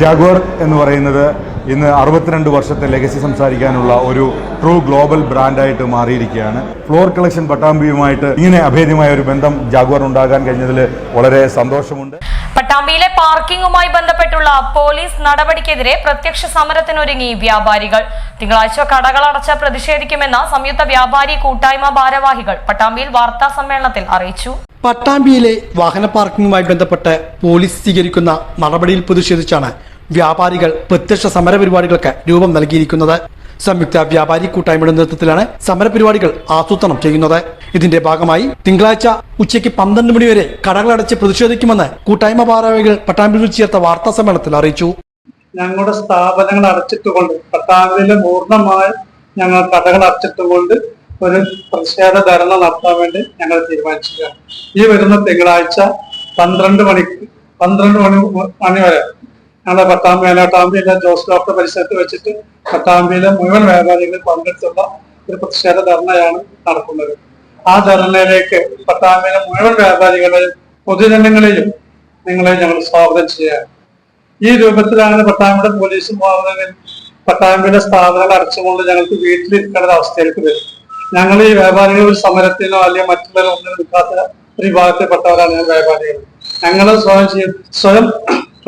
Jaguar എന്ന് പറയുന്നത് ഇന്ന് അറുപത്തിരണ്ട് വർഷത്തെ ലെഗസി സംസാരിക്കാനുള്ള ഒരു ട്രൂ ഗ്ലോബൽ ബ്രാൻഡായിട്ട് മാറിയിരിക്കുകയാണ്. ഫ്ലോർ കളക്ഷൻ പട്ടാമ്പിയുമായിട്ട് ഇങ്ങനെ അഭേദ്യമായ ഒരു ബന്ധം ജാഗ്വർ ഉണ്ടാകാൻ കഴിഞ്ഞതിൽ വളരെ സന്തോഷമുണ്ട്. പട്ടാമ്പിയിലെ പാർക്കിംഗുമായി ബന്ധപ്പെട്ടുള്ള പോലീസ് നടപടിക്കെതിരെ പ്രത്യക്ഷ സമരത്തിനൊരുങ്ങി വ്യാപാരികൾ. തിങ്കളാഴ്ച കടകളടച്ച് പ്രതിഷേധിക്കുമെന്ന സംയുക്ത വ്യാപാരി കൂട്ടായ്മ ഭാരവാഹികൾ പട്ടാമ്പിയിൽ വാർത്താ സമ്മേളനത്തിൽ അറിയിച്ചു. പട്ടാമ്പിയിലെ വാഹന പാർക്കിംഗുമായി ബന്ധപ്പെട്ട് പോലീസ് സ്വീകരിക്കുന്ന നടപടിയിൽ പ്രതിഷേധിച്ചാണ് വ്യാപാരികൾ പ്രത്യക്ഷ സമരപരിപാടികൾക്ക് രൂപം നൽകിയിരിക്കുന്നത്. സംയുക്ത വ്യാപാരി കൂട്ടായ്മയുടെ നേതൃത്വത്തിലാണ് സമരപരിപാടികൾ ആസൂത്രണം ചെയ്യുന്നത്. ഇതിന്റെ ഭാഗമായി തിങ്കളാഴ്ച ഉച്ചയ്ക്ക് പന്ത്രണ്ട് മണിവരെ കടകളടച്ച് പ്രതിഷേധിക്കുമെന്ന് കൂട്ടായ്മ ഭാരവാഹികൾ പട്ടാമ്പിൽ ചേർത്ത വാർത്താ സമ്മേളനത്തിൽ അറിയിച്ചു. ഞങ്ങളുടെ സ്ഥാപനങ്ങൾ അടച്ചിട്ടുകൊണ്ട് പട്ടാമ്പിലെ പൂർണമായി ഞങ്ങൾ കടകൾ അടച്ചിട്ടുകൊണ്ട് ഒരു പ്രതിഷേധ ധർണ നടത്താൻ വേണ്ടി ഞങ്ങൾ തീരുമാനിച്ചിരിക്കുകയാണ്. ഈ വരുന്ന തിങ്കളാഴ്ച പന്ത്രണ്ട് മണിക്ക് പന്ത്രണ്ട് മണി മണി വരെ ഞങ്ങളുടെ പത്താം മേലാട്ടാമ്പിയിലെ ജോസ് ഡോക്ടർ പരിസരത്ത് വെച്ചിട്ട് പട്ടാമ്പിയിലെ മുഴുവൻ വ്യാപാരികൾ പങ്കെടുത്തുള്ള ഒരു പ്രതിഷേധ ധർണയാണ് നടക്കുന്നത്. ആ ധർണയിലേക്ക് പട്ടാമ്പിയിലെ മുഴുവൻ വ്യാപാരികളെയും പൊതുജനങ്ങളെയും നിങ്ങളെ ഞങ്ങൾ സ്വാഗതം ചെയ്യാം ഈ രൂപത്തിലാണ് പട്ടാമ്പിയുടെ പോലീസും മാറുന്നതിൽ പട്ടാമ്പിയുടെ സ്ഥാപനങ്ങൾ അടച്ചുകൊണ്ട് ഞങ്ങൾക്ക് വീട്ടിലിരിക്കേണ്ട അവസ്ഥയിലേക്ക് വരും ഞങ്ങൾ ഈ വ്യാപാരികൾ ഒരു സമരത്തിനോ അല്ലെങ്കിൽ മറ്റുള്ളവരോ ഒന്നും എടുക്കാത്ത ഒരു വിഭാഗത്തിൽപ്പെട്ടവരാണ് ഞങ്ങൾ വ്യാപാരികൾ. ഞങ്ങൾ സ്വയം സ്വയം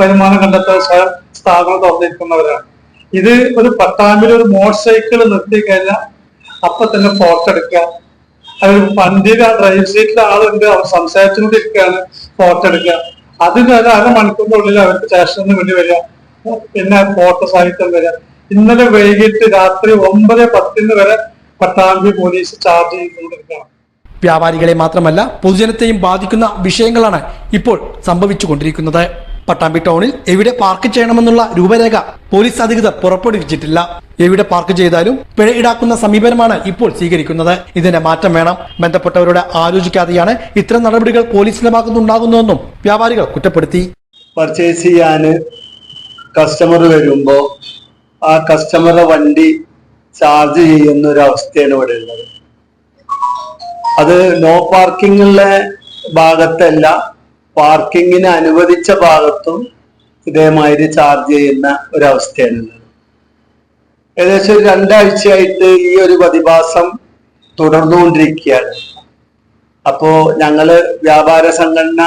വരുമാനം കണ്ടെത്താൻ സ്വയം സ്ഥാപനം തുറന്നിരിക്കുന്നവരാണ്. ഇത് ഒരു പട്ടാമ്പിൽ ഒരു മോട്ടോർ സൈക്കിൾ നിർത്തി കഴിഞ്ഞാൽ അപ്പൊ തന്നെ ഫോട്ടോ എടുക്കുക. അതൊരു വണ്ടിയിൽ ആ ഡ്രൈവ് സീറ്റിൽ ആളുണ്ട് അവർ സംസാരിച്ചുകൊണ്ടിരിക്കുകയാണ് ഫോട്ടോ എടുക്കുക. അതിന് ഒരു അരമണിക്കൂറിന്റെ ഉള്ളിൽ അവർക്ക് സ്റ്റേഷനിൽ വേണ്ടി വരിക. പിന്നെ ഫോട്ടോ സാഹിത്യം വരിക. ഇന്നലെ വൈകിട്ട് രാത്രി ഒമ്പത് പത്തിന് വരെ പട്ടാമ്പി പോലീസ് ചാർജ് ചെയ്തുകൊണ്ടിരിക്കുകയാണ്. വ്യാപാരികളെ മാത്രമല്ല പൊതുജനത്തെയും ബാധിക്കുന്ന വിഷയങ്ങളാണ് ഇപ്പോൾ സംഭവിച്ചുകൊണ്ടിരിക്കുന്നത്. പട്ടാമ്പി ടൗണിൽ എവിടെ പാർക്ക് ചെയ്യണമെന്നുള്ള രൂപരേഖ പോലീസ് അധികൃതർ പുറപ്പെടുവിച്ചിട്ടില്ല. എവിടെ പാർക്ക് ചെയ്താലും പിഴ ഈടാക്കുന്ന സമീപനമാണ് ഇപ്പോൾ സ്വീകരിക്കുന്നത്. ഇതിന്റെ മാറ്റം വേണം. ബന്ധപ്പെട്ടവരോട് ആലോചിക്കാതെയാണ് ഇത്തരം നടപടികൾ പോലീസിന്റെ വ്യാപാരികൾ കുറ്റപ്പെടുത്തി. പർച്ചേസ് ചെയ്യാന് കസ്റ്റമർ വരുമ്പോ ആ കസ്റ്റമറുടെ വണ്ടി ചാർജ് ചെയ്യുന്ന ഒരു അവസ്ഥയാണ് ഇവിടെ ഉള്ളത്. അത് നോ പാർക്കിങ്ങുള്ള ഭാഗത്തല്ല പാർക്കിങ്ങിന് അനുവദിച്ച ഭാഗത്തും ഇതേമാതിരി ചാർജ് ചെയ്യുന്ന ഒരവസ്ഥയാണ് ഉള്ളത്. ഏകദേശം ഒരു രണ്ടാഴ്ചയായിട്ട് ഈ ഒരു പ്രതിഭാസം തുടർന്നുകൊണ്ടിരിക്കുകയാണ്. അപ്പോ ഞങ്ങൾ വ്യാപാര സംഘടന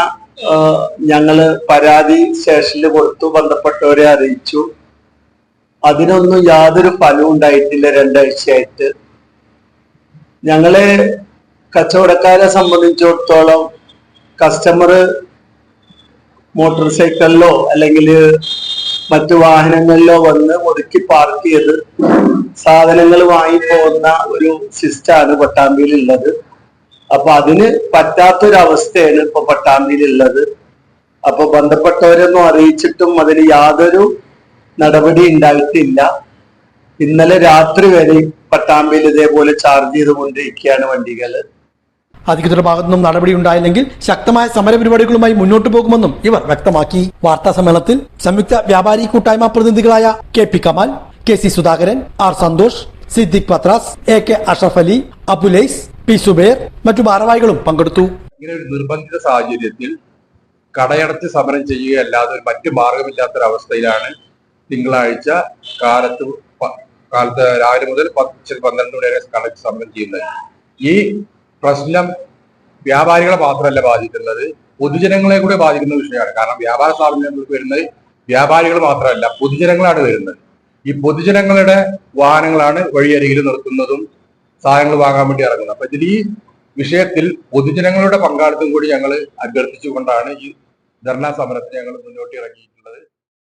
ഞങ്ങൾ പരാതി സ്റ്റേഷനിൽ കൊടുത്തു ബന്ധപ്പെട്ടവരെ അറിയിച്ചു. അതിനൊന്നും യാതൊരു ഫലവും ഉണ്ടായിട്ടില്ല രണ്ടാഴ്ചയായിട്ട്. ഞങ്ങളെ കച്ചവടക്കാരെ സംബന്ധിച്ചിടത്തോളം കസ്റ്റമർ മോട്ടോർ സൈക്കിളിലോ അല്ലെങ്കിൽ മറ്റു വാഹനങ്ങളിലോ വന്ന് ഒതുക്കി പാർക്ക് ചെയ്ത് സാധനങ്ങൾ വാങ്ങി പോകുന്ന ഒരു സിസ്റ്റാണ് പട്ടാമ്പിയിൽ ഉള്ളത്. അപ്പൊ അതിന് പറ്റാത്തൊരവസ്ഥയാണ് ഇപ്പൊ പട്ടാമ്പിയിൽ ഉള്ളത്. അപ്പൊ ബന്ധപ്പെട്ടവരൊന്നും അറിയിച്ചിട്ടും അതിന് യാതൊരു നടപടി ഉണ്ടായിട്ടില്ല. ഇന്നലെ രാത്രി വരെ പട്ടാമ്പിയിൽ ഇതേപോലെ ചാർജ് ചെയ്തുകൊണ്ടിരിക്കുകയാണ് വണ്ടികൾ അധികൃതരുടെ ഭാഗത്തുനിന്നും നടപടി ഉണ്ടായില്ലെങ്കിൽ ശക്തമായ സമരപരിപാടികളുമായി മുന്നോട്ടു പോകുമെന്നും ഇവർ വ്യക്തമാക്കി. വാർത്താ സമ്മേളനത്തിൽ സംയുക്ത വ്യാപാരി കൂട്ടായ്മ പ്രതിനിധികളായ K P Kamal K C Sudhakaran R Santhosh Siddique Pathras A K Ashraf Ali Abulais P Zubair മറ്റു ഭാരവാഹികളും പങ്കെടുത്തു. ഇങ്ങനെ ഒരു നിർബന്ധിത സാഹചര്യത്തിൽ കടയടച്ച് സമരം ചെയ്യുകയല്ലാതെ മറ്റു മാർഗമില്ലാത്തൊരവസ്ഥയിലാണ് തിങ്കളാഴ്ച കാലത്ത് കാലത്ത് രാവിലെ മുതൽ പത്ത് പന്ത്രണ്ട് മണി വരെ കടച്ച് സമരം ചെയ്യുന്നത്. ഈ പ്രശ്നം വ്യാപാരികളെ മാത്രമല്ല ബാധിക്കുന്നത്. പൊതുജനങ്ങളെ കൂടെ ബാധിക്കുന്ന വിഷയമാണ്. കാരണം വ്യാപാര സ്ഥാപനങ്ങൾക്ക് വരുന്നത് വ്യാപാരികൾ മാത്രമല്ല പൊതുജനങ്ങളാണ് വരുന്നത്. ഈ പൊതുജനങ്ങളുടെ വാഹനങ്ങളാണ് വഴിയരികിൽ നിർത്തുന്നതും സാധനങ്ങൾ വാങ്ങാൻ വേണ്ടി ഇറങ്ങുന്നത്. അപ്പൊ ഇതിൽ ഈ വിഷയത്തിൽ പൊതുജനങ്ങളുടെ പങ്കാളിത്തം കൂടി ഞങ്ങൾ അഭ്യർത്ഥിച്ചുകൊണ്ടാണ് ഈ ധർണാ സമരത്തിന് ഞങ്ങൾ മുന്നോട്ട് ഇറങ്ങിയിട്ടുള്ളത്.